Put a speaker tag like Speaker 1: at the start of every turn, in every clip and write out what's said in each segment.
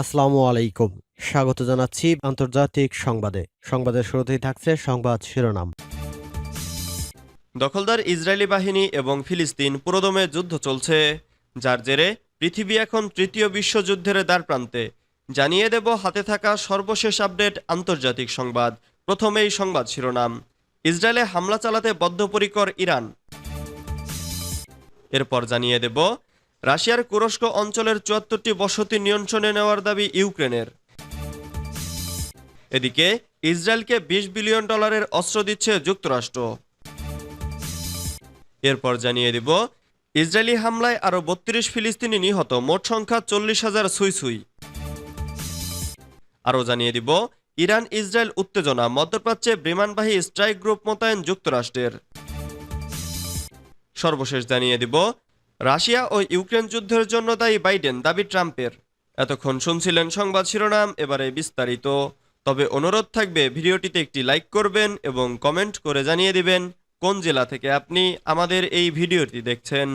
Speaker 1: আসসালামু আলাইকুম। স্বাগত জানাচ্ছি আন্তর্জাতিক সংবাদে। সংবাদের শুরুতেই থাকছে সংবাদ শিরোনাম।
Speaker 2: দখলদার ইসরায়েলি বাহিনী এবং ফিলিস্তিন পুরোদমে যুদ্ধ চলছে। যার জেরে পৃথিবী এখন তৃতীয় বিশ্বযুদ্ধের দ্বার প্রান্তে জানিয়ে দেব হাতে থাকা সর্বশেষ আপডেট আন্তর্জাতিক সংবাদ। প্রথমেই সংবাদ শিরোনাম। ইসরায়েলে হামলা চালাতে বদ্ধপরিকর ইরান। এরপর জানিয়ে দেব রাশিয়ার কুরস্ক অঞ্চলের চুয়াত্তরটি বসতি নিয়ন্ত্রণে নেওয়ার দাবি ইউক্রেনের। এদিকে, ইসরায়েলকে বিশ বিলিয়ন ডলারের অস্ত্র দিচ্ছে যুক্তরাষ্ট্র। এরপর জানিয়ে দিব, ইসরায়েলি হামলায় আরও বত্রিশ ফিলিস্তিনি নিহত, মোট সংখ্যা চল্লিশ হাজার সুই সুই আরও জানিয়ে দিব ইরান ইসরায়েল উত্তেজনা, মধ্যপ্রাচ্যে বিমানবাহী স্ট্রাইক গ্রুপ মোতায়েন যুক্তরাষ্ট্রের। সর্বশেষ জানিয়ে দিব রাশিয়া ও ইউক্রেন যুদ্ধের জন্য দায়ী বাইডেন দাবি ট্রাম্পের। এতক্ষণ শুনছিলেন সংবাদ শিরোনাম, এবারে বিস্তারিত। তবে অনুরোধ থাকবে, ভিডিওটিতে একটি লাইক করবেন এবং কমেন্ট করে জানিয়ে দিবেন কোন জেলা থেকে আপনি আমাদের এই ভিডিওটি দেখছেন।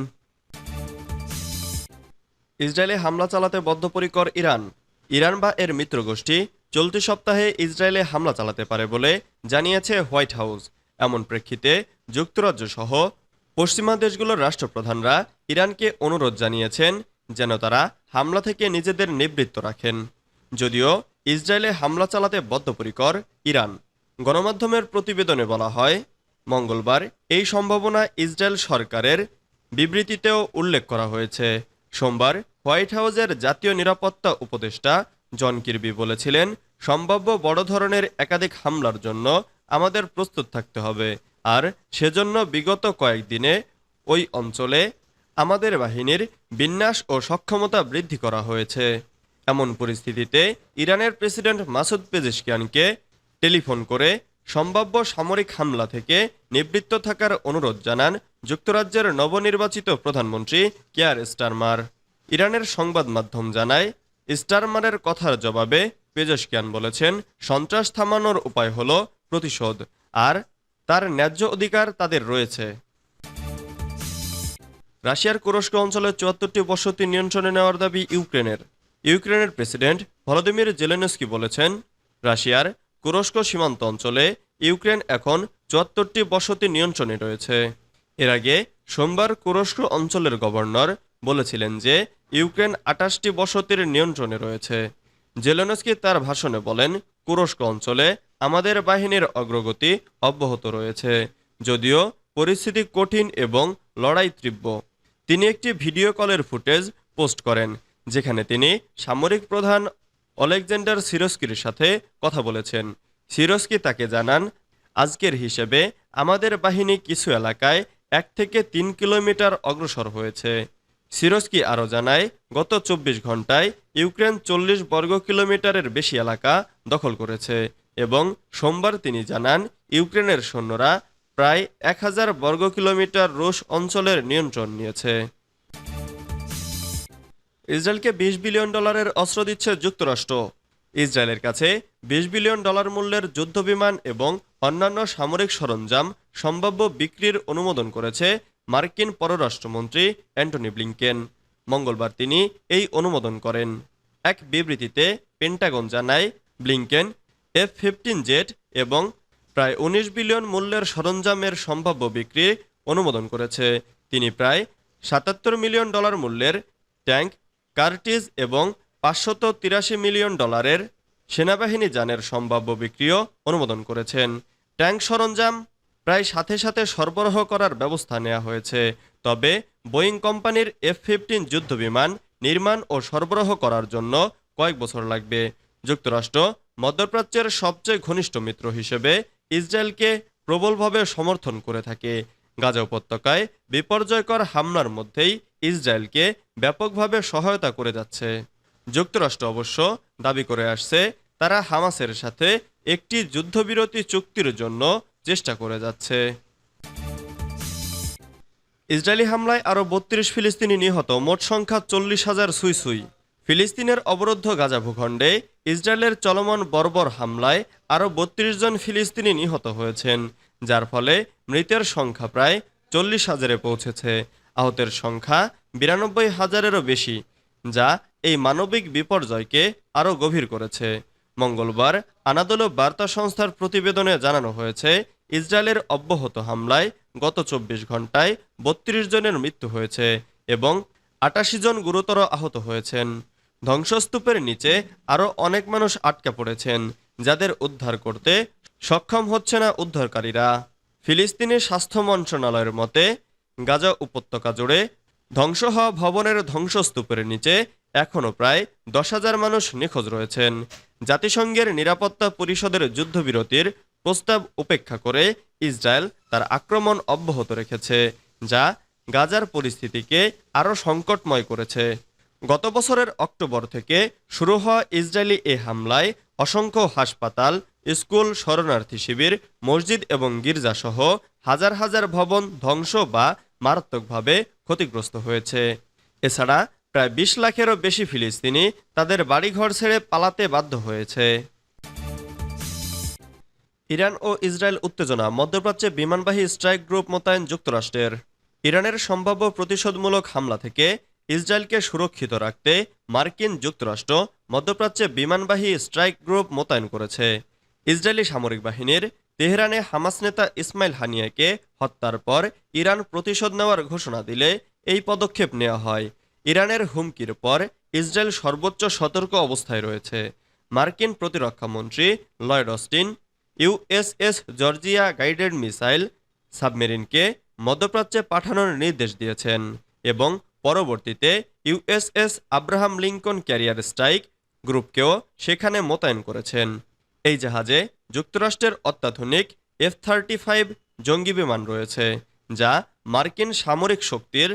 Speaker 2: ইসরায়েলে হামলা চালাতে বদ্ধপরিকর ইরান। ইরান বা এর মিত্রগোষ্ঠী চলতি সপ্তাহে ইসরায়েলে হামলা চালাতে পারে বলে জানিয়েছে হোয়াইট হাউস। এমন প্রেক্ষিতে যুক্তরাজ্য সহ পশ্চিমা দেশগুলোর রাষ্ট্রপ্রধানরা ইরানকে অনুরোধ জানিয়েছেন যেন তারা হামলা থেকে নিজেদের নিবৃত্ত রাখেন। যদিও ইসরায়েলে হামলা চালাতে বদ্ধপরিকর ইরান, গণমাধ্যমের প্রতিবেদনে বলা হয়, মঙ্গলবার এই সম্ভাবনা ইসরায়েল সরকারের বিবৃতিতেও উল্লেখ করা হয়েছে। সোমবার হোয়াইট হাউসের জাতীয় নিরাপত্তা উপদেষ্টা জন কির্বি বলেছিলেন, সম্ভাব্য বড় ধরনের একাধিক হামলার জন্য আমাদের প্রস্তুত থাকতে হবে। আর সেজন্য বিগত কয়েকদিনে ওই অঞ্চলে আমাদের বাহিনীর বিন্যাস ও সক্ষমতা বৃদ্ধি করা হয়েছে। এমন পরিস্থিতিতে ইরানের প্রেসিডেন্ট মাসুদ পেজেশকিয়ানকে টেলিফোন করে সম্ভাব্য সামরিক হামলা থেকে নিবৃত্ত থাকার অনুরোধ জানান যুক্তরাজ্যের নবনির্বাচিত প্রধানমন্ত্রী কেয়ার স্টারমার। ইরানের সংবাদ মাধ্যম জানায়, স্টারমারের কথার জবাবে পেজশকিয়ান বলেছেন, সন্ত্রাস থামানোর উপায় হল প্রতিশোধ, আর তার ন্যায্য অধিকার তাদের রয়েছে। রাশিয়ার কুরস্ক অঞ্চলে চুয়াত্তরটি বসতি নিয়ন্ত্রণে নেওয়ার দাবি ইউক্রেনের। ইউক্রেনের প্রেসিডেন্ট ভলোদিমির জেলেনস্কি বলেছেন, রাশিয়ার কুরস্ক সীমান্ত অঞ্চলে ইউক্রেন এখন চুয়াত্তরটি বসতি নিয়ন্ত্রণে রয়েছে। এর আগে সোমবার কুরস্ক অঞ্চলের গভর্নর বলেছিলেন যে, ইউক্রেন আটাশটি বসতির নিয়ন্ত্রণে রয়েছে। জেলেনস্কি তার ভাষণে বলেন কুরস্ক অঞ্চলে আমাদের বাহিনীর অগ্রগতি অব্যাহত রয়েছে, যদিও পরিস্থিতি কঠিন এবং লড়াই তীব্র। তিনি একটি ভিডিও কলের ফুটেজ পোস্ট করেন, যেখানে তিনি সামরিক প্রধান অলেকজান্ডার সিরস্কির সাথে কথা বলেছেন। সিরস্কি তাকে জানান, আজকের হিসেবে আমাদের বাহিনী কিছু এলাকায় এক থেকে তিন কিলোমিটার অগ্রসর হয়েছে। সিরস্কি আরও জানায়, গত চব্বিশ ঘন্টায় ইউক্রেন চল্লিশ বর্গ কিলোমিটারের বেশি এলাকা দখল করেছে। এবং সোমবার তিনি জানান, ইউক্রেনের সৈন্যরা প্রায় এক হাজার বর্গ কিলোমিটার রুশ অঞ্চলের নিয়ন্ত্রণ নিয়েছে। ইসরায়েলকে বিশ বিলিয়ন ডলারের অস্ত্র দিচ্ছে যুক্তরাষ্ট্র। ইসরায়েলের কাছে বিশ বিলিয়ন ডলার মূল্যের যুদ্ধবিমান এবং অন্যান্য সামরিক সরঞ্জাম সম্ভাব্য বিক্রির অনুমোদন করেছে মার্কিন পররাষ্ট্রমন্ত্রী অ্যান্টনি ব্লিংকেন। মঙ্গলবার তিনি এই অনুমোদন করেন। এক বিবৃতিতে পেন্টাগন জানায়, ব্লিংকেন এফ ফিফটিন জেট এবং প্রায় উনিশ বিলিয়ন মূল্যের সরঞ্জামের সম্ভাব্য বিক্রি অনুমোদন করেছে। তিনি প্রায় সাতাত্তর মিলিয়ন ডলার মূল্যের ট্যাঙ্ক, কার্টিজ এবং পাঁচশত তিরাশি মিলিয়ন ডলারের সেনাবাহিনী যানের সম্ভাব্য বিক্রিও অনুমোদন করেছেন। ট্যাঙ্ক সরঞ্জাম প্রায় সাথে সাথে সরবরাহ করার ব্যবস্থা নেওয়া হয়েছে। তবে বোয়িং কোম্পানির এফ ফিফটিন যুদ্ধবিমান নির্মাণ ও সরবরাহ করার জন্য কয়েক বছর লাগবে। যুক্তরাষ্ট্র মধ্যপ্রাচ্যের সবচেয়ে ঘনিষ্ঠ মিত্র হিসেবে ইসরায়েলকে প্রবলভাবে সমর্থন করে থাকে। গাজা উপত্যকায় বিপর্যয়কর হামলার মধ্যেই ইসরায়েলকে ব্যাপকভাবে সহায়তা করে যাচ্ছে। যুক্তরাষ্ট্র অবশ্য দাবি করে আসছে, তারা হামাসের সাথে একটি যুদ্ধবিরতি চুক্তির জন্য চেষ্টা করে যাচ্ছে। ইসরায়েলি হামলায় আরও বত্রিশ ফিলিস্তিনি নিহত, মোট সংখ্যা চল্লিশ হাজার সুই সুই ফিলিস্তিনের অবরুদ্ধ গাজা ভূখণ্ডে ইসরায়েলের চলমান বর্বর হামলায় আরও বত্রিশ জন ফিলিস্তিনি নিহত হয়েছেন, যার ফলে মৃতের সংখ্যা প্রায় চল্লিশ হাজারে পৌঁছেছে। আহতের সংখ্যা বিরানব্বই হাজারেরও বেশি, যা এই মানবিক বিপর্যয়কে আরও গভীর করেছে। মঙ্গলবার আনাদোলো বার্তা সংস্থার প্রতিবেদনে জানানো হয়েছে, ইসরায়েলের অব্যাহত হামলায় গত চব্বিশ ঘন্টায় বত্রিশ জনের মৃত্যু হয়েছে এবং আটাশি জন গুরুতর আহত হয়েছেন। ধ্বংসস্তূপের নিচে আরও অনেক মানুষ আটকা পড়েছেন, যাদের উদ্ধার করতে সক্ষম হচ্ছে না উদ্ধারকারীরা। ফিলিস্তিনের স্বাস্থ্য মন্ত্রণালয়ের মতে, গাজা উপত্যকা জুড়ে ধ্বংস হওয়া ভবনের ধ্বংসস্তূপের নিচে এখনও প্রায় দশ হাজার মানুষ নিখোঁজ রয়েছেন। জাতিসংঘের নিরাপত্তা পরিষদের যুদ্ধবিরতির প্রস্তাব উপেক্ষা করে ইসরায়েল তার আক্রমণ অব্যাহত রেখেছে, যা গাজার পরিস্থিতিকে আরও সংকটময় করেছে। গত বছরের অক্টোবর থেকে শুরু হওয়া ইসরায়েলি এ হামলায় অসংখ্য হাসপাতাল, স্কুল, শরণার্থী শিবির, মসজিদ এবং গির্জাসহ হাজার হাজার ভবন ধ্বংস বা মারাত্মকভাবে ক্ষতিগ্রস্ত হয়েছে। এছাড়া প্রায় বিশ লাখেরও বেশি ফিলিস্তিনি তাদের বাড়িঘর ছেড়ে পালাতে বাধ্য হয়েছে। ইরান ও ইসরায়েল উত্তেজনা মধ্যপ্রাচ্যে বিমানবাহী স্ট্রাইক গ্রুপ মোতায়েন যুক্তরাষ্ট্রের। ইরানের সম্ভাব্য প্রতিশোধমূলক হামলা থেকে ইসরায়েলকে সুরক্ষিত রাখতে মার্কিন যুক্তরাষ্ট্র মধ্যপ্রাচ্যে বিমানবাহী স্ট্রাইক গ্রুপ মোতায়েন করেছে। ইসরায়েলি সামরিক বাহিনীর তেহরানে হামাস নেতা ইসমাইল হানিয়াকে হত্যার পর ইরান প্রতিশোধ নেওয়ার ঘোষণা দিলে এই পদক্ষেপ নেওয়া হয়। ইরানের হুমকির পর ইসরায়েল সর্বোচ্চ সতর্ক অবস্থায় রয়েছে। মার্কিন প্রতিরক্ষা মন্ত্রী Lloyd Austin, USS Georgia guided missile সাবমেরিনকে মধ্যপ্রাচ্যে পাঠানোর নির্দেশ দিয়েছেন এবং পরবর্তীতে USS Abraham Lincoln carrier strike গ্রুপকেও সেখানে মোতায়েন করেছেন। এই জাহাজে যুক্তরাষ্ট্রের অত্যাধুনিক এফ থার্টি ফাইভ জঙ্গি বিমান রয়েছে, যা মার্কিন সামরিক শক্তির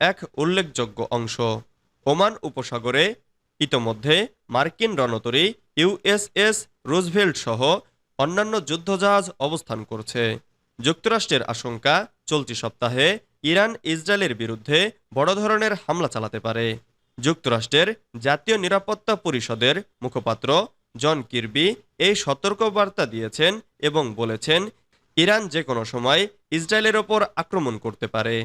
Speaker 2: এক উল্লেখযোগ্য অংশ। ওমান উপসাগরে ইতোমধ্যে মার্কিন রণতরী ইউএসএস রুজভেল্ট সহ অন্যান্য যুদ্ধজাহাজ অবস্থান করছে। যুক্তরাষ্ট্রের আশঙ্কা, চলতি সপ্তাহে ইরান ইসরায়েলের বিরুদ্ধে বড় ধরনের হামলা চালাতে পারে। যুক্তরাষ্ট্রের জাতীয় নিরাপত্তা পরিষদের মুখপাত্র জন কির্বি এই সতর্কবার্তা দিয়েছেন এবং বলেছেন, ইরান যে কোনো সময় ইসরায়েলের ওপর আক্রমণ করতে পারে।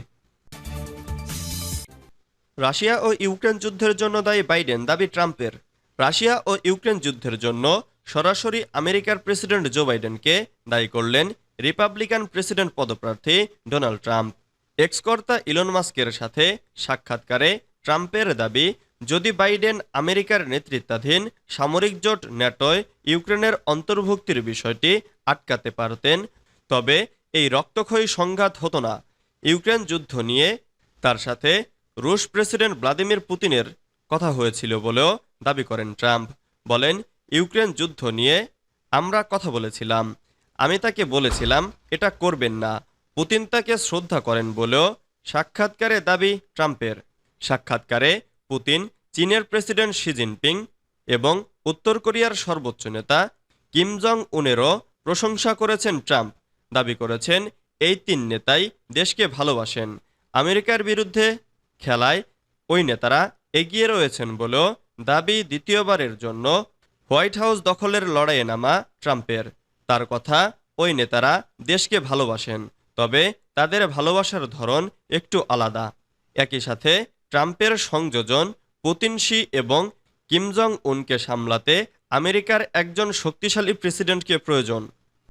Speaker 2: রাশিয়া ও ইউক্রেন যুদ্ধের জন্য দায়ী বাইডেন দাবি ট্রাম্পের। রাশিয়া ও ইউক্রেন যুদ্ধের জন্য সরাসরি আমেরিকার প্রেসিডেন্ট জো বাইডেনকে দায়ী করলেন রিপাবলিকান প্রেসিডেন্ট পদপ্রার্থী ডোনাল্ড ট্রাম্প। এক্সকর্তা ইলন মাস্কের সাথে সাক্ষাৎকারে ট্রাম্পের দাবি, যদি বাইডেন আমেরিকার নেতৃত্বাধীন সামরিক জোট ন্যাটোয় ইউক্রেনের অন্তর্ভুক্তির বিষয়টি আটকাতে পারতেন, তবে এই রক্তক্ষয়ী সংঘাত হতো না। ইউক্রেন যুদ্ধ নিয়ে তার সাথে রুশ প্রেসিডেন্ট ভ্লাদিমির পুতিনের কথা হয়েছিল বলেও দাবি করেন ট্রাম্প। বলেন, ইউক্রেন যুদ্ধ নিয়ে আমরা কথা বলেছিলাম। আমি তাকে বলেছিলাম, এটা করবেন না। পুতিন তাকে শ্রদ্ধা করেন বলেও সাক্ষাৎকারে দাবি ট্রাম্পের। সাক্ষাৎকারে পুতিন চীনের প্রেসিডেন্ট শি জিনপিং এবং উত্তর কোরিয়ার সর্বোচ্চ নেতা কিম জং উনেরও প্রশংসা করেছেন ট্রাম্প। দাবি করেছেন, এই তিন নেতাই দেশকে ভালোবাসেন। আমেরিকার বিরুদ্ধে খেলায় ওই নেতারা এগিয়ে রয়েছেন বলেও দাবি দ্বিতীয়বারের জন্য হোয়াইট হাউস দখলের লড়াইয়ে নামা ট্রাম্পের। তার কথা, ওই নেতারা দেশকে ভালোবাসেন। তবে তাদের ভালোবাসার ধরন একটু আলাদা। একই সাথে ট্রাম্পের সংযোজন পুতিন শি এবং কিম জং উনকে সামলাতে আমেরিকার একজন শক্তিশালী প্রেসিডেন্টকে প্রয়োজন।